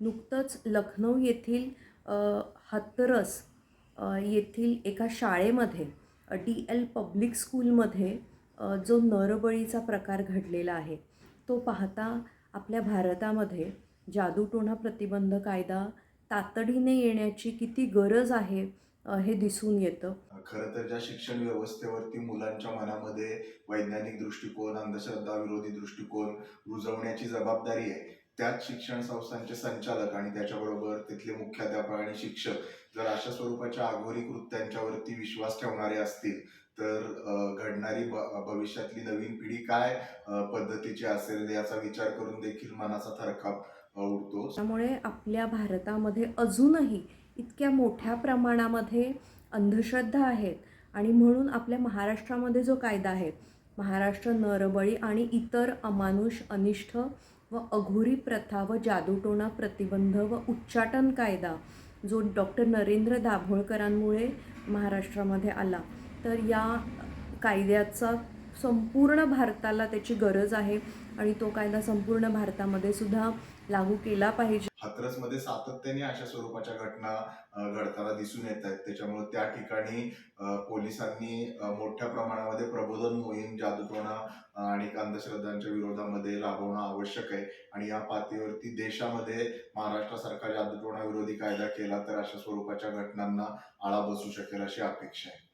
नुकतंच लखनौ येथील अ, हाथरस येथील एका शाळेमध्ये डी एल पब्लिक स्कूलमध्ये जो नरबळीचा प्रकार घडलेला आहे तो पाहता आपल्या भारतामध्ये जादूटोणा प्रतिबंध कायदा तातडीने येण्याची किती गरज आहे हे दिसून येतं. खरं तर ज्या शिक्षण व्यवस्थेवरती मुलांच्या मनामध्ये वैज्ञानिक दृष्टिकोन अंधश्रद्धा विरोधी दृष्टिकोन रुजवण्याची जबाबदारी आहे त्याच शिक्षण संस्थांचे संचालक आणि त्याच्याबरोबर तिथले मुख्याध्यापक आणि शिक्षक जर अशा स्वरूपाच्या आघोरी कृत्यांच्यावरती विश्वास ठेवणारे असतील तर घडणारी भविष्यातली नवीन पिढी काय पद्धतीची असेल याचा विचार करून देखील मनाचा थरकाप उडतो. त्यामुळे आपल्या भारतामध्ये अजूनही इतक्या मोठ्या प्रमाणामध्ये अंधश्रद्धा आहेत आणि म्हणून आपल्या महाराष्ट्रामध्ये जो कायदा आहे महाराष्ट्र नरबळी आणि इतर अमानुष अनिष्ठ व अघोरी प्रथा व जादूटोणा प्रतिबंध व उच्चाटन कायदा जो डॉक्टर नरेंद्र दाभोळकरांमुळे महाराष्ट्रामध्ये आला. तर या कायद्याचा संपूर्ण भारताला त्याची गरज आहे आणि तो कायदा संपूर्ण भारतामध्ये सुद्धा लागू केला पाहिजे. हाथरसमध्ये सातत्याने अशा स्वरूपाच्या घटना घडताना दिसून येत आहेत. त्याच्यामुळे त्या ठिकाणी पोलिसांनी मोठ्या प्रमाणामध्ये प्रबोधन मोहीम जादूटोणा आणि अंधश्रद्धांच्या विरोधामध्ये राबवणं आवश्यक आहे. आणि या पातळीवरती देशामध्ये महाराष्ट्रासारखा जादूटोणा विरोधी कायदा केला तर अशा स्वरूपाच्या घटनांना आळा बसू शकेल अशी अपेक्षा आहे.